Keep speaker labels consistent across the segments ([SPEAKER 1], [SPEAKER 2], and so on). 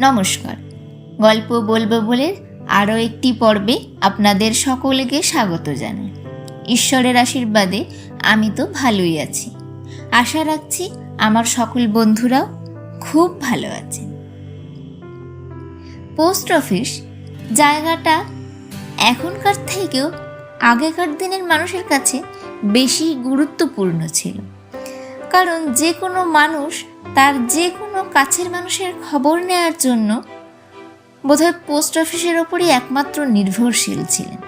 [SPEAKER 1] নমস্কার। গল্প বলব বলে আরও একটি পর্বে আপনাদের সকলকে স্বাগত জানাই। ঈশ্বরের আশীর্বাদে আমি তো ভালোই আছি। আশা রাখছি আমার সকল বন্ধুরাও খুব ভালো আছেন। পোস্ট অফিস জায়গাটা এখনকার থেকেও আগেকার দিনের মানুষের কাছে বেশি গুরুত্বপূর্ণ ছিল। কারণ যে কোনো মানুষ তার যে কোনো কাছের মানুষের খবর নেয়ার জন্য বোধহয় পোস্ট অফিসের ওপরই একমাত্র নির্ভরশীল ছিলেন।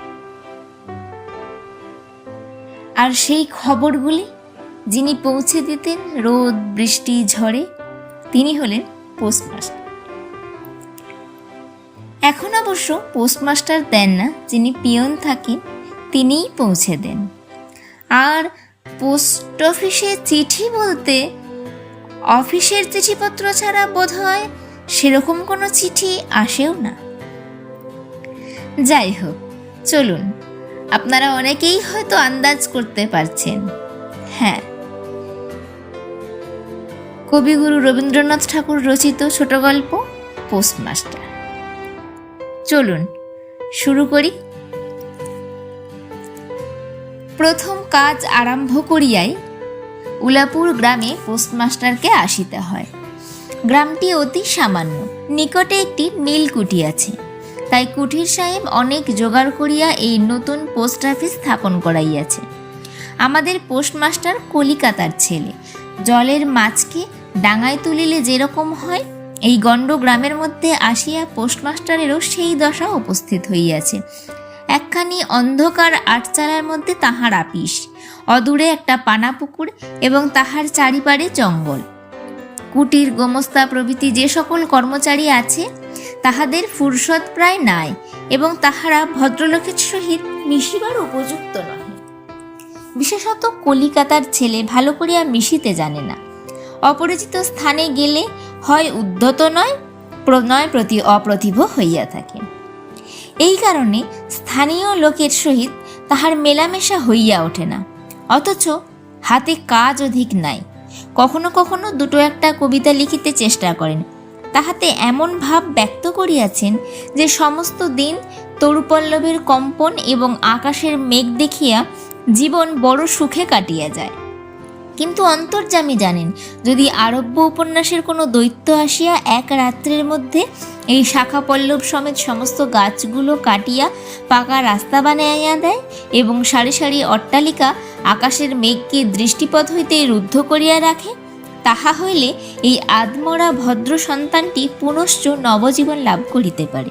[SPEAKER 1] আর সেই খবরগুলি যিনি পৌঁছে দিতেন রোদ, বৃষ্টি, ঝড়ে, তিনি হলেন পোস্টমাস্টার। এখন অবশ্য পোস্টমাস্টার দেন না, যিনি পিয়ন থাকেন, তিনিই পৌঁছে দেন। আর পোস্ট অফিসে চিঠি বলতে অফিসের চিঠিপত্র ছাড়া বোধ হয় সেরকম কোনো চিঠি আসেও না। যাই হোক, চলুন। আপনারা অনেকেই হয়তো আন্দাজ করতে পারছেন। হ্যাঁ। কবিগুরু রবীন্দ্রনাথ ঠাকুর রচিত ছোট গল্প, পোস্টমাস্টার। চলুন, শুরু করি। প্রথম কাজ আরম্ভ করিয়াই উলাপুর গ্রামে পোস্টমাস্টারকে আসিতে হয়। গ্রামটি অতি সামান্য, নিকটে একটি নীলকুঠি আছে। তাই কুঠির সাহেব অনেক জোগাড় করিয়া এই নতুন পোস্ট অফিস স্থাপন করাইয়াছে। আমাদের পোস্টমাস্টার কলিকাতার ছেলে, জলের মাছকে ডাঙায় তুলিলে যেরকম হয়, এই গণ্ড গ্রামের মধ্যে আসিয়া পোস্টমাস্টারেরও সেই দশা উপস্থিত হইয়াছে। একখানি অন্ধকার আটচালার মধ্যে তাহার আপিস। অদূরে একটা পানা পুকুর এবং তাহার চারিপারে জঙ্গল। কুটির, গোমস্তা প্রভৃতি যে সকল কর্মচারী আছে, তাহাদের ফুরসত প্রায় নাই এবং তাহারা ভদ্রলোকের সহিত মিশিবার উপযুক্ত নয় বিশেষত কলিকাতার ছেলে ভালো করিয়া মিশিতে জানে না। অপরিচিত স্থানে গেলে হয় উদ্ধত নয়, প্রণয় প্রতি অপ্রতিভ হইয়া থাকে। এই কারণে স্থানীয় লোকের সহিত তাহার মেলামেশা হইয়া ওঠে না। অথচ হাতে কাজ অধিক নাই। কখনো কখনো দুটো একটা কবিতা লিখিতে চেষ্টা করেন। তাহাতে এমন ভাব ব্যক্ত করিয়াছেন যে সমস্ত দিন তরুপল্লবের কম্পন এবং আকাশের মেঘ দেখিয়া জীবন বড় সুখে কাটিয়া যায়। কিন্তু অন্তর্যামী জানেন, যদি আরব্য উপন্যাসের কোনো দৈত্য আসিয়া এক রাত্রের মধ্যে এই শাখা পল্লব সমেত সমস্ত গাছগুলো কাটিয়া পাকা রাস্তা বানাইয়া দেয় এবং সারি সারি অট্টালিকা আকাশের মেঘকে দৃষ্টিপথ হইতে রুদ্ধ করিয়া রাখে, তাহা হইলে এই আদমরা ভদ্র সন্তানটি পুনশ্চ নবজীবন লাভ করিতে পারে।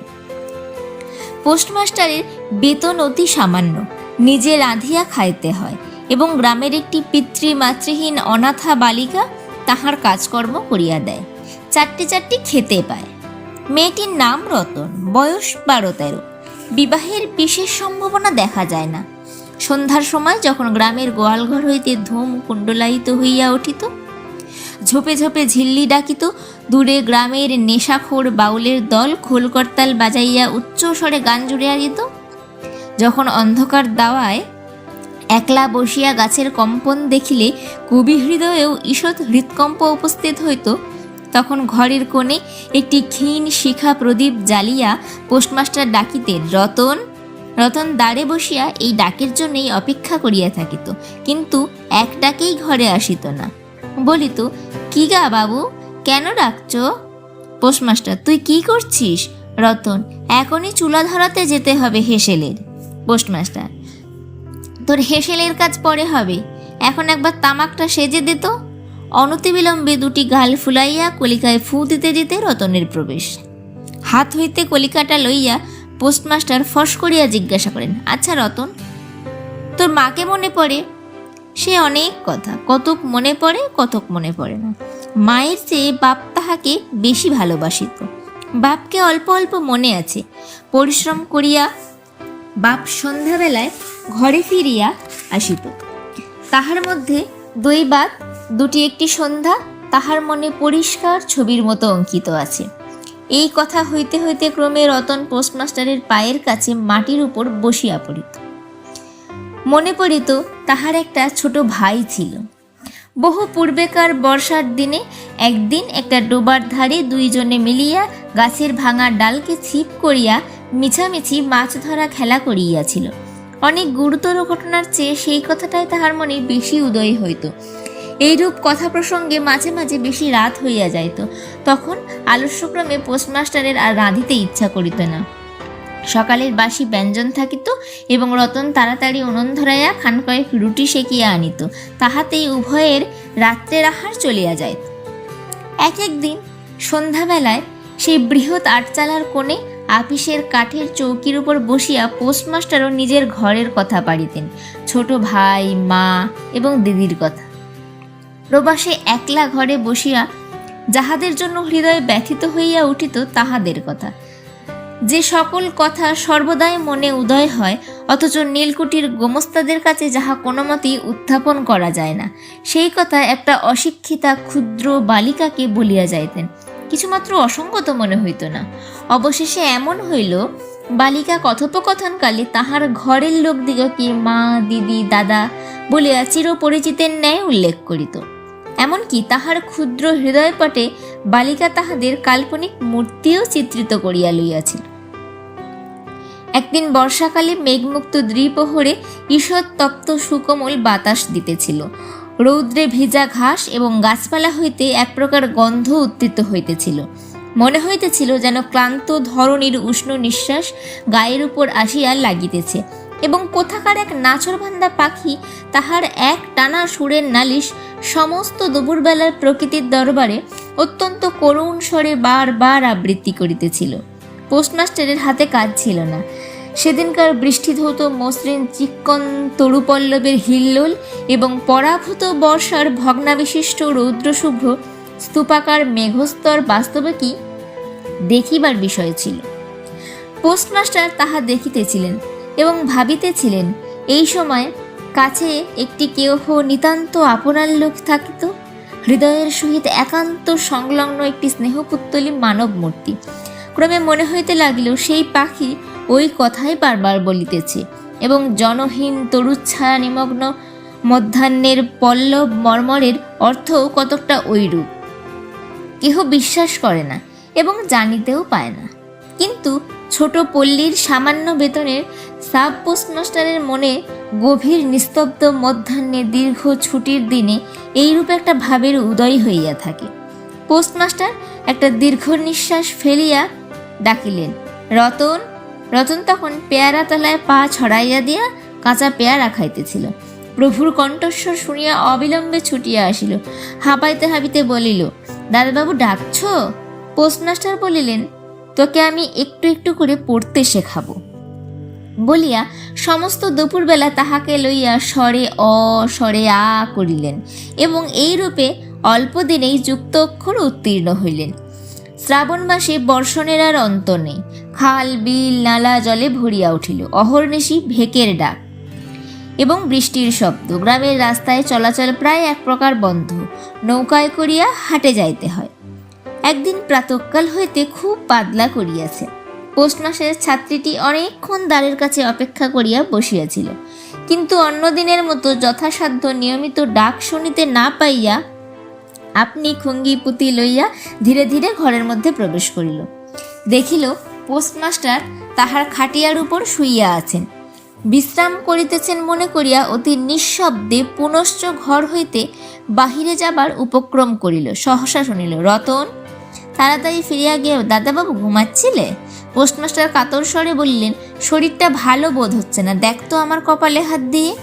[SPEAKER 1] পোস্টমাস্টারের বেতন অতি সামান্য, নিজে রাঁধিয়া খাইতে হয়। এবং গ্রামের একটি পিতৃ মাতৃহীন অনাথা বালিকা তাহার কাজকর্ম করিয়া দেয়। চারটি চারটি খেতে পায়। মেয়েটির নাম রতন, বয়স বারো তেরো। বিবাহের বিশেষ সম্ভাবনা দেখা যায় না। সন্ধ্যার সময় যখন গ্রামের গোয়ালঘর হইতে ধূম কুণ্ডলায়িত হইয়া উঠিত, ঝোপে ঝোপে ঝিল্লি ডাকিত, দূরে গ্রামের নেশাখোর বাউলের দল খোল খোলকর্তাল বাজাইয়া উচ্চ স্বরে গান জুড়িয়া দিত। যখন অন্ধকার দাওয়ায় একলা বসিয়া গাছের কম্পন দেখিলে কবি হৃদয়েও ঈষৎ হৃৎকম্প উপস্থিত হইত। তখন ঘরের কোণে একটি ক্ষীণ শিখা প্রদীপ জ্বালিয়া পোস্টমাস্টার ডাকিতেন রতন রতন দাঁড়ে বসিয়া এই ডাকের জন্যই অপেক্ষা করিয়া থাকিত, কিন্তু এক ডাকেই ঘরে আসিত না। বলিত, কি গা বাবু, কেন ডাকছ? পোস্টমাস্টার, তুই কি করছিস? রতন, এখনই চুলা ধরাতে যেতে হবে হেসেলের। পোস্টমাস্টার তোর হেসেলের কাজ পরে হবে। এখন একবার তামাকটা সেজে দিত অনতিবিলম্বে দুটি গাল ফুলাইয়া কলিকায় ফু দিতে দিতে রতনের প্রবেশ। হাত হইতে কলিকাটা লইয়া পোস্টমাস্টার ফস করিয়া জিজ্ঞাসা করেন আচ্ছা রতন, তোর মাকে মনে পড়ে? সে অনেক কথা, কতক মনে পড়ে, কতক মনে পড়ে না। মায়ের চেয়ে বাপ তাহাকে বেশি ভালোবাসিত। বাপকে অল্প অল্প মনে আছে। পরিশ্রম করিয়া বাপ সন্ধ্যাবেলায় ঘরে ফিরিয়া আসিত। তাহার মধ্যে দুই বাত দুটি একটি সন্ধ্যা, তাহার মনে পরিষ্কার ছবির মতো অঙ্কিত আছে। এই কথা হইতে হইতে ক্রমে রতন পোস্টমাস্টারের পায়ের কাছে মাটির উপর বসিয়া পড়িত। মনে পড়িত তাহার একটা ছোট ভাই ছিল। বহু পূর্বেকার বর্ষার দিনে একদিন একটা ডোবার ধারে দুইজনে মিলিয়া গাছের ভাঙা ডালকে ছিপ করিয়া মিছামিছি মাছ ধরা খেলা করিয়াছিল। অনেক গুরুতর ঘটনার চেয়ে সেই কথাটাই তাহার মনে বেশি উদয় হইত। এইরূপ কথা প্রসঙ্গে মাঝে মাঝে বেশি রাত হইয়া যাইত। তখন আলস্যক্রমে পোস্টমাস্টারের আর রাঁধিতে ইচ্ছা করিত না। সকালের বাসি ব্যঞ্জন থাকিত এবং রতন তাড়াতাড়ি উনন ধরাইয়া খান কয়েক রুটি সেকিয়া আনিত। তাহাতেই উভয়ের রাত্রের আহার চলিয়া যাইত এক একদিন সন্ধ্যাবেলায় সেই বৃহৎ আটচালার কোণে আপিসের কাঠের চৌকির উপর বসিয়া পোস্টমাস্টারও নিজের ঘরের কথা পাড়িতেন, ছোট ভাই, মা এবং দিদির কথা। প্রবাসে একলা ঘরে বসিয়া যাহাদের জন্য হৃদয় ব্যথিত হইয়া উঠিত তাহাদের কথা। যে সকল কথা সর্বদাই মনে উদয় হয়, অথচ নীলকুঠির গোমস্তাদের কাছে যাহা কোনো মতেই উত্থাপন করা যায় না, সেই কথা একটা অশিক্ষিতা ক্ষুদ্র বালিকাকে বলিয়া যাইতেন। কিছুমাত্র অসঙ্গত মনে হইত না। অবশেষে এমন হইল, বালিকা কথোপকথনকালে তাহার ঘরের লোকদিগকে মা, দিদি, দাদা বলিয়া চিরপরিচিতের ন্যায় উল্লেখ করিত। এমনকি তাহার ক্ষুদ্র হৃদয়পটে বালিকা তাহাদের কাল্পনিক মূর্তিও চিত্রিত করিয়া লইয়াছিল। একদিন বর্ষাকালে মেঘমুক্ত দ্বিপ্রহরে ঈষৎ তপ্ত সুকোমল বাতাস দিতেছিল। রৌদ্রে ভিজা ঘাস এবং গাছপালা হইতে এক প্রকার গন্ধ উত্থিত হইতেছিল। মনে হইতেছিল যেন ক্লান্ত ধরণীর উষ্ণ নিঃশ্বাস গায়ের উপর আসিয়া লাগিতেছে এবং কোথাকার এক নাছরবান্ধা পাখি তাহার এক টানা সুরের নালিশ সমস্ত দুপুরবেলার প্রকৃতির দরবারে অত্যন্ত করুণ স্বরে বারবার আবৃত্তি করিতেছিল। পোস্টমাস্টারের হাতে কাজ ছিল না। সেদিনকার বৃষ্টিধৌত মসৃণ চিক্কন তরুপল্লবের হিল্লোল এবং পরাভূত বর্ষার ভগ্নাবিশিষ্ট রৌদ্রশুভ্র স্তূপাকার মেঘস্তর বাস্তবে কি দেখিবার বিষয় ছিল। পোস্টমাস্টার তাহা দেখিতেছিলেন এবং ভাবিতেছিলেন, এই সময় কাছে একটি কেহ নিতান্ত আপনার লোক থাকিত, হৃদয়ের সহিত একান্ত সংলগ্ন একটি স্নেহপুত্তলী মানব মূর্তি ক্রমে মনে হইতে লাগিল, সেই পাখি ওই কথাই বারবার বলিতেছে। এবং জনহীন তরুচ্ছায়া নিমগ্ন মধ্যাহ্নের পল্লব মর্মরের অর্থও কতকটা ওইরূপ কেহ বিশ্বাস করে না এবং জানিতেও পায় না। কিন্তু ছোট পল্লীর সামান্য বেতনের সাব পোস্টমাস্টারের মনে গভীর নিস্তব্ধ মধ্যাহ্নে দীর্ঘ ছুটির দিনে এইরূপ একটা ভাবের উদয় হইয়া থাকে। পোস্টমাস্টার একটা দীর্ঘ নিঃশ্বাস ফেলিয়া ডাকিলেন, রতন রতন তখন পেয়ারা তলায় পা ছড়াইয়া দিয়া কাঁচা পেয়ারা খাইতেছিল। প্রভুর কণ্ঠস্বর শুনিয়া অবিলম্বে ছুটিয়া আসিল। হাঁপাইতে হাঁপিতে বলিল, দাদাবাবু, ডাকছ? পোস্টমাস্টার বলিলেন, তোকে আমি একটু একটু করে পড়তে শেখাবো। বলিয়া সমস্ত দুপুরবেলা তাহাকে লইয়া স্বরে অ, স্বরে আ করিলেন এবং এই রূপে অল্প দিনেই যুক্ত অক্ষর উত্তীর্ণ হইলেন। শ্রাবণ মাসে বর্ষণের আর অন্ত নেই। খাল, বিল, নালা জলে ভরিয়া উঠিল। অহর্নিশি ভেকের ডাক। এবং বৃষ্টির শব্দ। গ্রামের রাস্তায় চলাচল প্রায় এক প্রকার বন্ধ। নৌকায় করিয়া হাটে যাইতে হয়। একদিন প্রাতকাল হইতে খুব পাতলা করিয়াছে। পোস্ট মাসের ছাত্রীটি অনেকক্ষণ দ্বারের কাছে অপেক্ষা করিয়া বসিয়াছিল। কিন্তু অন্য দিনের মতো যথাসাধ্য নিয়মিত ডাক শুনিতে না পাইয়া আপনি খুঙ্গি পুঁতি লইয়া ধীরে ধীরে ঘরের মধ্যে প্রবেশ করিল। দেখিল, পোস্টমাস্টার তাহার খাটিয়ার উপর শুইয়া আছেন। বিশ্রাম করিতেছেন মনে করিয়া অতি নিঃশব্দে পুনশ্চ ঘর হইতে বাহিরে যাবার উপক্রম করিল। সহসা শুনিল, রতন, তাড়াতাড়ি ফিরিয়া গিয়ে দাদাবাবু ঘুমাচ্ছিলে? পোস্টমাস্টার কাতর স্বরে বললেন, শরীরটা ভালো বোধ হচ্ছে না, দেখ তো আমার কপালে হাত দিয়ে।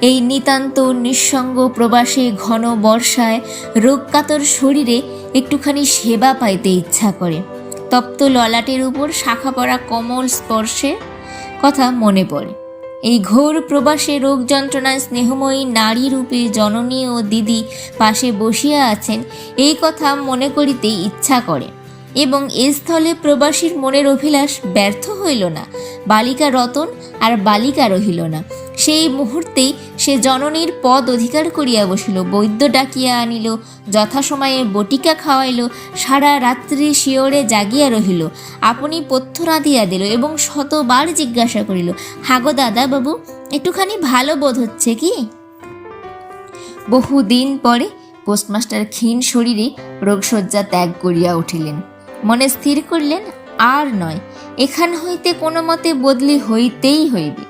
[SPEAKER 1] এই নিতান্ত নিঃসঙ্গ প্রবাসে ঘন বর্ষায় রোগকাতর শরীরে একটুখানি সেবা পাইতে ইচ্ছা করে। তপ্ত ললাটের উপর শাখা পড়া কমল স্পর্শে কথা মনে পড়ে। এই ঘোর প্রবাসে রোগ যন্ত্রণায় স্নেহময়ী নারী রূপে জননী ও দিদি পাশে বসিয়া আছেন, এই কথা মনে করিতে ইচ্ছা করে। এবং এ স্থলে প্রবাসীর মনের অভিলাষ ব্যর্থ হইল না। বালিকা রতন আর বালিকা রহিল না। সেই মুহূর্তেই সে জননীর পদ অধিকার করিয়া বসিল। বৈদ্য ডাকিয়া আনিল, যথাসময়ে বটিকা খাওয়াইল, সারা রাত্রি শিওরে জাগিয়া রহিল। আপনি পথ্য রাঁধিয়া দিল এবং শতবার জিজ্ঞাসা করিল, হাগো দাদা বাবু, একটুখানি ভালো বোধ হচ্ছে কি? বহুদিন পরে পোস্টমাস্টার ক্ষীণ শরীরে রোগশয্যা ত্যাগ করিয়া উঠিলেন। মনে স্থির করলেন, আর নয়, এখান হইতে কোনো মতে বদলি হইতেই হইবে।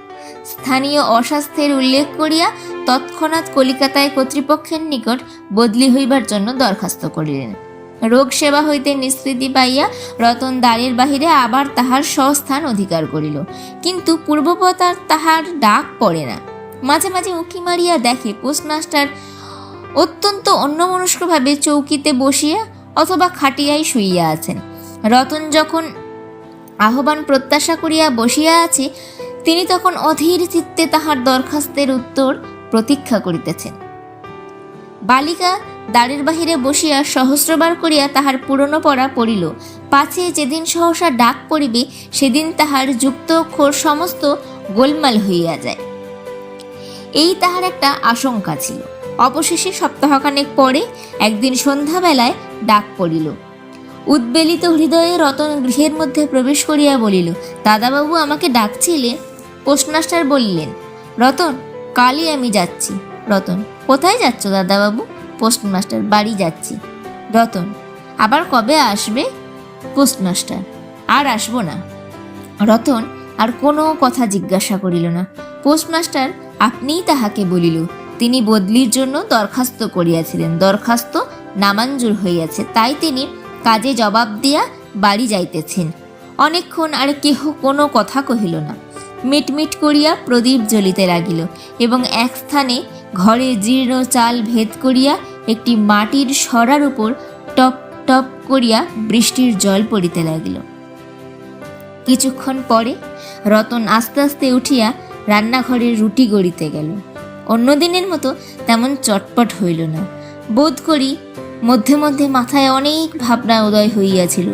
[SPEAKER 1] স্থানীয় অস্বাস্থ্যের উল্লেখ করিয়া তৎক্ষণাৎ কলিকাতায় কর্তৃপক্ষের নিকট বদলি হইবার জন্য দরখাস্ত করিলেন। রোগ সেবা হইতে নিষ্কৃতি পাইয়া রতন দ্বারের বাহিরে আবার তাহার স্বস্থান অধিকার করিল। কিন্তু পূর্বপত আর তাহার ডাক পড়ে না। মাঝে মাঝে উঁকি মারিয়া দেখে পোস্টমাস্টার অত্যন্ত অন্যমনস্কভাবে চৌকিতে বসিয়া অথবা খাটিয়ায় শুইয়া আছেন। রতন যখন আহ্বান প্রত্যাশা করিয়া বসিয়া আছে, তিনি তখন অধীর চিত্তে তাহার দরখাস্তের উত্তর প্রতীক্ষা করিতেছেন। বালিকা দ্বারের বাহিরে বসিয়া সহস্রবার করিয়া তাহার পুরনো পড়া পড়িল। পাছে যেদিন সহসা ডাক পড়িবে, সেদিন তাহার যুক্ত অক্ষর সমস্ত গোলমাল হইয়া যায়। এই তাহার একটা আশঙ্কা ছিল। অবশেষে সপ্তাহখানেক পরে, একদিন সন্ধ্যাবেলায় ডাক পড়িল। উদ্বেলিত হৃদয়ে রতন গৃহের মধ্যে প্রবেশ করিয়া বলিল, দাদাবাবু আমাকে ডাকছিলে? পোস্টমাস্টার বললেন, রতন, কালই আমি যাচ্ছি। রতন, কোথায় যাচ্ছ দাদাবাবু? পোস্টমাস্টার বাড়ি যাচ্ছি। রতন, আবার কবে আসবে? পোস্টমাস্টার আর আসব না। রতন আর কোনো কথা জিজ্ঞাসা করিল না। পোস্টমাস্টার আপনিই তাহাকে বলিল, তিনি বদলির জন্য দরখাস্ত করিয়াছিলেন। দরখাস্ত? নামাঞ্জুর হইয়াছে। তাই তিনি কাজে জবাব দিয়া বাড়ি যাইতেছেন। অনেকক্ষণ আর কেহ কোনো কথা কহিল না। মিটমিট করিয়া প্রদীপ জ্বলিতে লাগিল এবং এক স্থানে ঘরে জীর্ণ চাল ভেদ করিয়া একটি মাটির সরার উপর টপ টপ করিয়া বৃষ্টির জল পড়িতে লাগিল। কিছুক্ষণ পরে রতন আস্তে আস্তে উঠিয়া রান্নাঘরের রুটি গড়িতে গেল। অন্যদিনের মতো তেমন চটপট হইল না। বোধ করি মধ্যে মধ্যে মাথায় অনেক ভাবনা উদয় হইয়াছিল।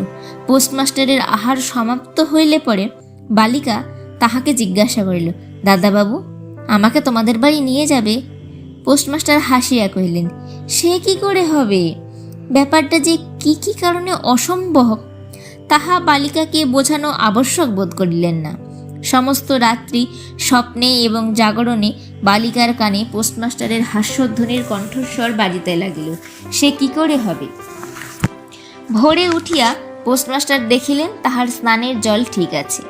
[SPEAKER 1] পোস্টমাস্টারের আহার সমাপ্ত হইলে পরে বালিকা তাহাকে জিজ্ঞাসা করিল, দাদাবাবু, আমাকে তোমাদের বাড়ি নিয়ে যাবে? পোস্টমাস্টার হাসিয়া কহিলেন, সে কি করে হবে? ব্যাপারটা যে কি কি কারণে অসম্ভব, তাহা বালিকাকে বোঝানো আবশ্যক বোধ করিলেন না। সমস্ত রাত্রি স্বপ্নে এবং জাগরণে বালিকার কানে পোস্টমাস্টারের হাস্যধ্বনির কণ্ঠস্বর বাজিতে লাগিল। সে কি করে হবে? ভোরে উঠিয়া পোস্টমাস্টার দেখিলেন তাহার স্নানের জল ঠিক আছে।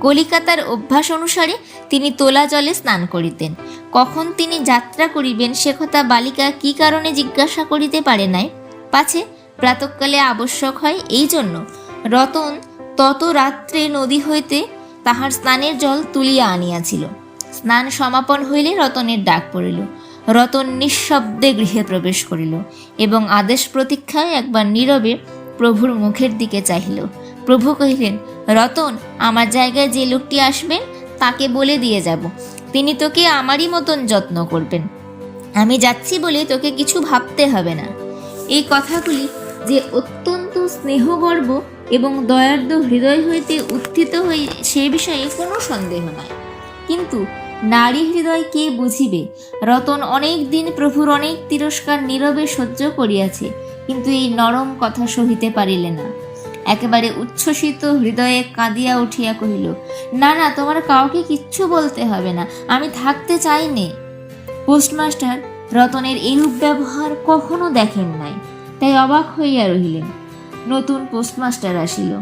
[SPEAKER 1] কলিকাতার অভ্যাস অনুসারে তিনি তোলা জলে স্নান করিতেন। কখন তিনি যাত্রা করিবেন সে কথা বালিকা কি কারণে জিজ্ঞাসা করিতে পারে নাই। পাছে প্রাতকালে আবশ্যক হয় এই জন্য। রতন তত রাত্রে নদী হইতে তাহার স্নানের জল তুলিয়া আনিয়াছিল। স্নান সমাপন হইলে রতনের ডাক পড়িল। রতন নিঃশব্দে গৃহে প্রবেশ করিল এবং আদেশ প্রতীক্ষায় একবার নীরবে প্রভুর মুখের দিকে চাহিল। প্রভু কহিলেন, রতন, আমার জায়গায় যে লোকটি আসবেন তাকে বলে দিয়ে যাব। তিনি তোকে আমারই মতন যত্ন করবেন। আমি যাচ্ছি বলে তোকে কিছু ভাবতে হবে না। এই কথাগুলি যে অত্যন্ত স্নেহগর্ব এবং দয়ার্দ্র হৃদয় হইতে উত্থিত হই সে বিষয়ে কোনো সন্দেহ নাই। কিন্তু নারী হৃদয় কে বুঝিবে? রতন অনেক দিন প্রভুর অনেক তিরস্কার নীরবে সহ্য করিয়াছে, কিন্তু এই নরম কথা সহিতে পারিলে না। একেবারে উচ্ছ্বসিত হৃদয়ে কাঁদিয়া উঠিয়া কহিল, না না, তোমার কাউকে কিচ্ছু বলতে হবে না, আমি থাকতে চাই নে। পোস্টমাস্টার রতনের এরূপ ব্যবহার কখনো দেখেন নাই, তাই অবাক হইয়া রহিলেন। নতুন পোস্টমাস্টার আসিল।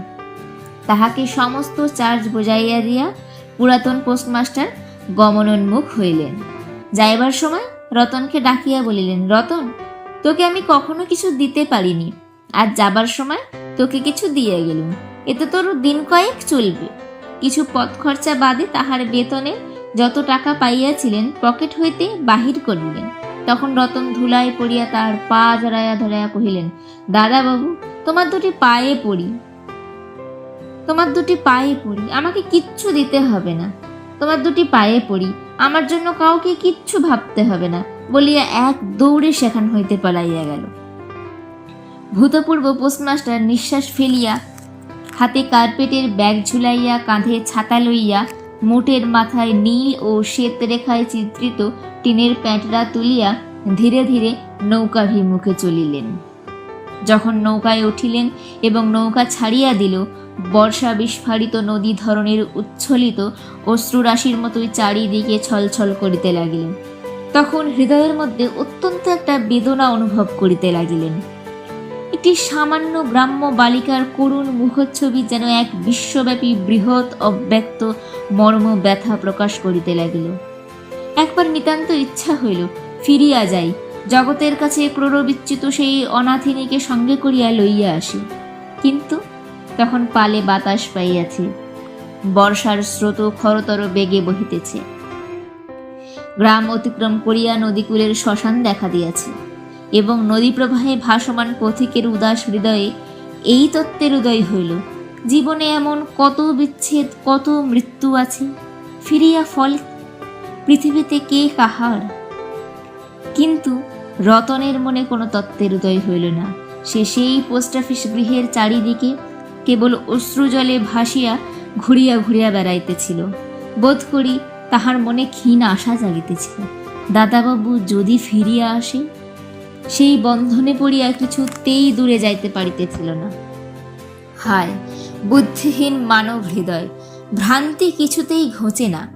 [SPEAKER 1] তাহাকে সমস্ত চার্জ বোঝাইয়া দিয়া পুরাতন পোস্টমাস্টার গমনোন্মুখ হইলেন। যাইবার সময় রতনকে ডাকিয়া বলিলেন, রতন, তোকে আমি কখনো কিছু দিতে পারিনি। আর যাবার সময় তোকে কিছু দিয়ে গেলুম। এতে তোর দিন কয়েক চলবে। কিছু পথ খরচা বাদে তাহার বেতনে যত টাকা পাইয়াছিলেন, পকেট হইতে বাহির করিলেন। তখন রতন ধুলায় পড়িয়া তার পা জড়াইয়া ধরাইয়া কহিলেন দাদা বাবু তোমার দুটি পায়ে পড়ি। তোমার দুটি পায়ে পড়ি। আমাকে কিচ্ছু দিতে হবে না। তোমার দুটি পায়ে পড়ি। আমার জন্য কাউকে কিচ্ছু ভাবতে হবে না। বলিয়া এক দৌড়ে সেখান হইতে পালাইয়া গেল। ভূতপূর্ব পোস্টমাস্টার নিঃশ্বাস ফেলিয়া হাতে কার্পেটের ব্যাগ ঝুলাইয়া কাঁধে ছাতা লইয়া মোটের মাথায় নীল ও শ্বেত রেখায় চিত্রিত টিনের প্যাঁটরা তুলিয়া ধীরে ধীরে নৌকাভিমুখে চলিলেন। যখন নৌকায় উঠিলেন এবং নৌকা ছাড়িয়া দিল, বর্ষা বিস্ফারিত নদী ধরনের উচ্ছ্বলিত অশ্রুরাশির মতোই চারিদিকে ছলছল করিতে লাগিল তখন হৃদয়ের মধ্যে অত্যন্ত একটা বেদনা অনুভব করিতে লাগিলেন। একটি সামান্য গ্রাম্য বালিকার করুণ মুখচ্ছবি যেন এক বিশ্বব্যাপী বৃহৎ অব্যক্ত মর্ম ব্যথা প্রকাশ করিতে লাগিল। একবার নিতান্ত ইচ্ছা হইল, ফিরিয়া যাই, জগতের কাছে প্ররবিচ্যুত সেই অনাথিনীকে সঙ্গে করিয়া লইয়া আসি। কিন্তু তখন পালে বাতাস পাইয়াছে, বর্ষার স্রোত খরতর বেগে বহিতেছে। গ্রাম অতিক্রম করিয়া নদীকূলের শ্মশান দেখা দিয়াছে এবং নদী প্রবাহে ভাসমান পথিকের উদাস হৃদয়ে এই তত্ত্বের উদয় হইল, জীবনে এমন কত বিচ্ছেদ, কত মৃত্যু আছে, ফিরিয়া ফল পৃথিবীতে কে কাহার? কিন্তু রতনের মনে কোনো তত্ত্বের উদয় হইল না। সে সেই পোস্ট অফিস গৃহের চারিদিকে কেবল অশ্রুজলে ভাসিয়া ঘুরিয়া ঘুরিয়া বেড়াইতেছিল। বোধ করি তাহার মনে ক্ষীণ আশা জাগিতেছিল। দাদাবাবু যদি ফিরিয়া আসে, সেই বন্ধনে পড়িয়া কিছুতেই দূরে যাইতে পারিতেছিল না। হায়, বুদ্ধিহীন মানব হৃদয়, ভ্রান্তি কিছুতেই ঘোচে না।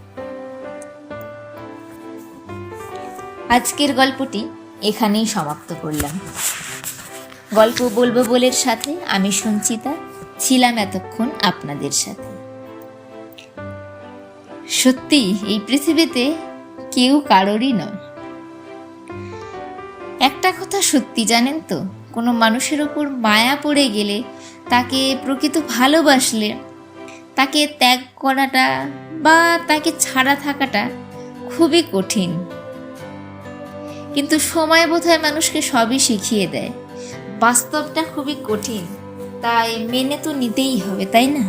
[SPEAKER 1] আজকের গল্পটি এখানেই সমাপ্ত করলাম। গল্প বলব বলের সাথে, আমি সঞ্চিতা, ছিলাম এতক্ষণ আপনাদের সাথে। সত্যি, এই পৃথিবীতে কেউ কারোরই নয়। একটা কথা সত্যি জানেন তো, কোনো মানুষের ওপর মায়া পড়ে গেলে, তাকে প্রকৃত ভালোবাসলে, তাকে ত্যাগ করাটা বা তাকে ছাড়া থাকাটা খুবই কঠিন। কিন্তু সময় বোধহয় মানুষকে সবই শিখিয়ে দেয়। বাস্তবটা খুবই কঠিন, তাই মেনে তো নিতেই হবে, তাই না?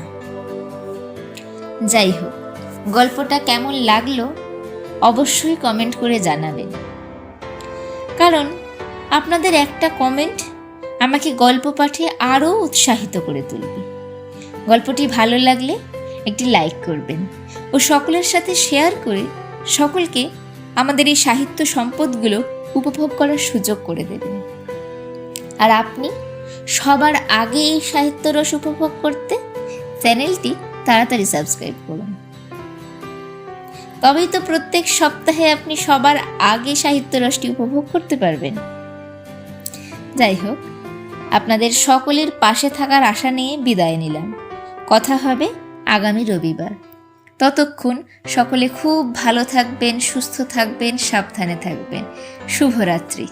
[SPEAKER 1] যাই হোক, গল্পটা কেমন লাগল অবশ্যই কমেন্ট করে জানাবেন। কারণ আপনাদের একটা কমেন্ট আমাকে গল্প পাঠে আরও উৎসাহিত করে তুলবে। গল্পটি ভালো লাগলে একটি লাইক করবেন ও সকলের সাথে শেয়ার করে সকলকে আমাদের এই সাহিত্য সম্পদগুলো উপভোগ করার সুযোগ করে দেবেন। আর আপনি সবার আগে এই সাহিত্য রস উপভোগ করতে চ্যানেলটি তাড়াতাড়ি সাবস্ক্রাইব করুন। তবেই তো প্রত্যেক সপ্তাহে আপনি সবার আগে সাহিত্য রসটি উপভোগ করতে পারবেন। যাই হোক, আপনাদের সকলের পাশে থাকার আশা নিয়ে বিদায় নিলাম। কথা হবে আগামী রবিবার। ততক্ষণ সকলে খুব ভালো থাকবেন সুস্থ থাকবেন সাবধানে থাকবেন। শুভরাত্রি।